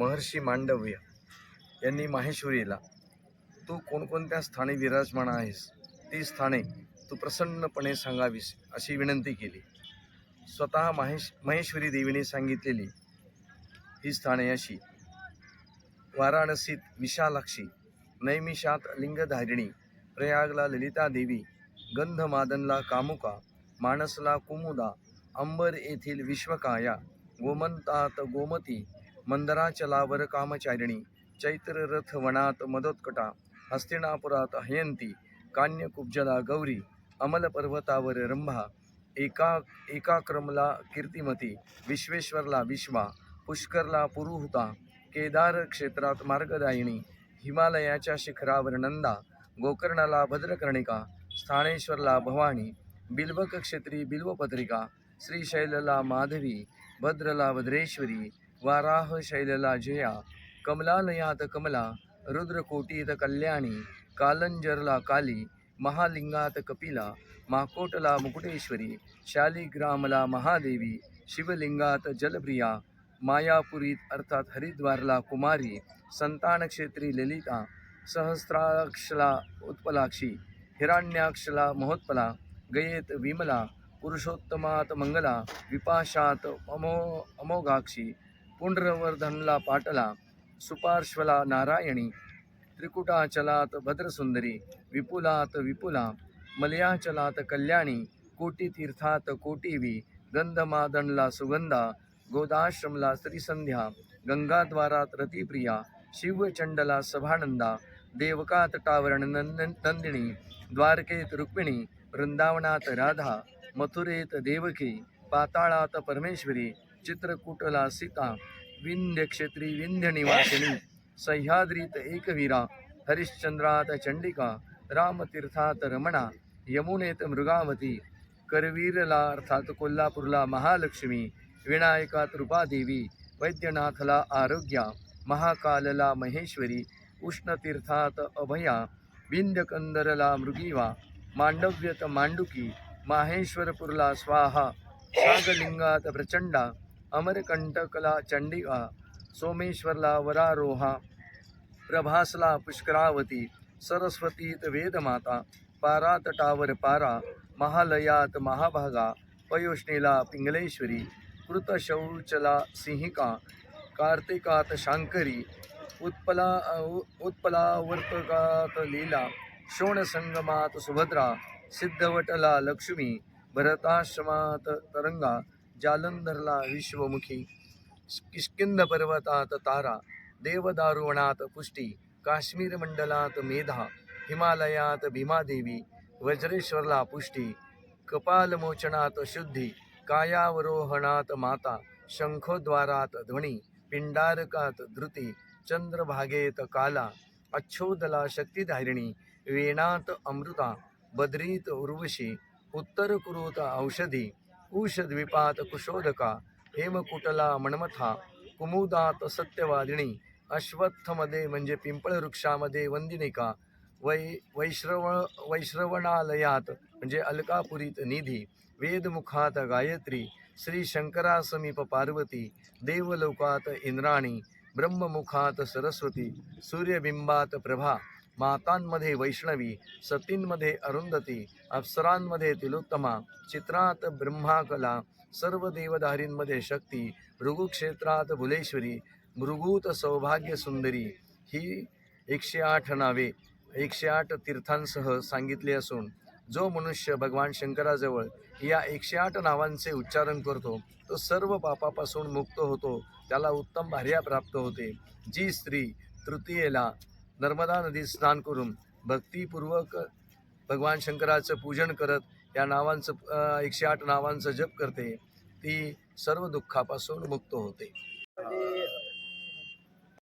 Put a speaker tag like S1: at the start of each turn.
S1: महर्षी मांडव्य यांनी माहेश्वरीला तू कोणकोणत्या स्थानी विराजमान आहेस? ती स्थाने तू प्रसन्नपणे सांगावीस अशी विनंती केली. स्वतः महेश महेश्वरी देवीने सांगितलेली ही स्थाने अशी. वाराणसीत विशालाक्षी नैमिषात लिंगधारिणी प्रयागला ललिता देवी गंधमादनला कामुका मानसला कुमुदा अंबर येथील विश्वकाया गोमंतात गोमती मंदराचलावर कामचारिणी चैत्र रथ वनात मदोत्कटा हस्तिनापुरात हयंती कान्यकुब्जला गौरी अमल पर्वतावर रंभा एका एकाक्रमला कीर्तिमती विश्वेश्वरला विश्वा पुष्करला पुरुहुता केदार क्षेत्रात मार्गदायिनी हिमालयाच्या शिखरावर नंदा गोकर्णाला भद्रकर्णिका स्थानेश्वरला भवानी बिल्वक क्षेत्री बिल्वपत्रिका श्रीशैलला माधवी भद्रला भद्रेश्वरी वाराह शैलला जया कमलालयात कमला रुद्रकोटीत कल्याणी कालंजरला काली महालिंगात कपिला माकोटला मुकुटेश्वरी शालिग्रामला महादेवी शिवलिंगात जलप्रिया मायापुरीत अर्थात हरिद्वारला कुमारी संतानक्षेत्री ललिता सहस्राक्षला उत्पलाक्षी हिरण्याक्षला महोत्पला गयेत विमला पुरुषोत्तमात मंगला विपाशात अमो अमोघाक्षी पुंड्रवर्धनला पाटला सुपार्श्वला नारायणी त्रिकुटाचलात भद्रसुंदरी विपुलात विपुला मलयाचलात कल्याणी कोटीतीर्थात कोटीवी गंधमादनला सुगंधा गोदाश्रमला स्त्रीसंध्या गंगाद्वारात रतिप्रिया शिवचंडला सभानंदा देवकात टावरण नंद नंदिनी द्वारकेत रुक्मिणी वृंदावनात राधा मथुरेत देवकी पाताळात परमेश्वरी चित्रकूटला सीता विंध्यक्षेत्री विंध्यनिवासिनी सह्याद्रीत एकवीरा हरिश्चंद्रात चंडिका रामतीर्थात रमणा यमुनेत मृगावती करवीरला अर्थात कोल्हापूरला महालक्ष्मी विनायकात रूपादेवी वैद्यनाथला आरोग्या महाकालला महेश्वरी उष्णतीर्थात अभया विंध्यकंदरला मृगीवा मांडव्यत मांडुकी माहेश्वरपूरला स्वाहा सागलिंगात प्रचंडा अमरकंटकला चंडिका सोमेश्वरला वरारोहा प्रभासला पुष्करावती सरस्वतीत वेदमाता पारातटावर पारा महालयात महाभागा पयोष्णीला पिंगलेश्वरी कृतशौचला सिंहिका कार्तिकात शांकरी उत्पला उत्पलावर्तकात लीला शोणसंगमात सुभद्रा सिद्धवटला लक्ष्मी भरताश्रमात तरंगा जालंधरला विश्वमुखी किष्किंद पर्वतात तारा देवदारुवणात पुष्टी काश्मीर मंडलात मेधा हिमालयात भीमादेवी वज्रेश्वरला पुष्टी कपालमोचनात शुद्धी कायावरोहणात माता शंखोद्वारात ध्वनी पिंडारकात धृती चंद्रभागेत काला अच्छोदला शक्तिधारिणी वेणात अमृता बद्रीत उर्वशी उत्तर कुरुत औषधी कुशद्वीपात कुशोदका हेमकुटला मन्मथा कुमुदात सत्यवादिणी अश्वत्थमध्ये म्हणजे पिंपळ वृक्षामध्ये वंदिनिका वै वैश्रव वैश्रवणालयात म्हणजे अलकापुरीत निधी वेदमुखात गायत्री श्री शंकरासमीप पार्वती देवलोकात इंद्राणी ब्रह्ममुखात सरस्वती सूर्यबिंबात प्रभा मातांमध्ये वैष्णवी सतींमध्ये अरुंधती अप्सरांमध्ये तिलोत्तमा चित्रात ब्रह्माकला सर्व देवधारींमध्ये शक्ती भृगुक्षेत्रात भुलेश्वरी मृगूत सौभाग्य सुंदरी ही एकशे आठ नावे एकशे आठ तीर्थांसह सांगितली असून जो मनुष्य भगवान शंकराजवळ या एकशे आठ नावांचे उच्चारण करतो तो सर्व पापापासून मुक्त होतो त्याला उत्तम भार्या प्राप्त होते. जी स्त्री तृतीयेला नर्मदा नदीत स्नान करून भक्तिपूर्वक भगवान शंकराचं पूजन करत या नावांचं एकशे आठ नावांचं जप करते ती सर्व दुःखापासून मुक्त होते.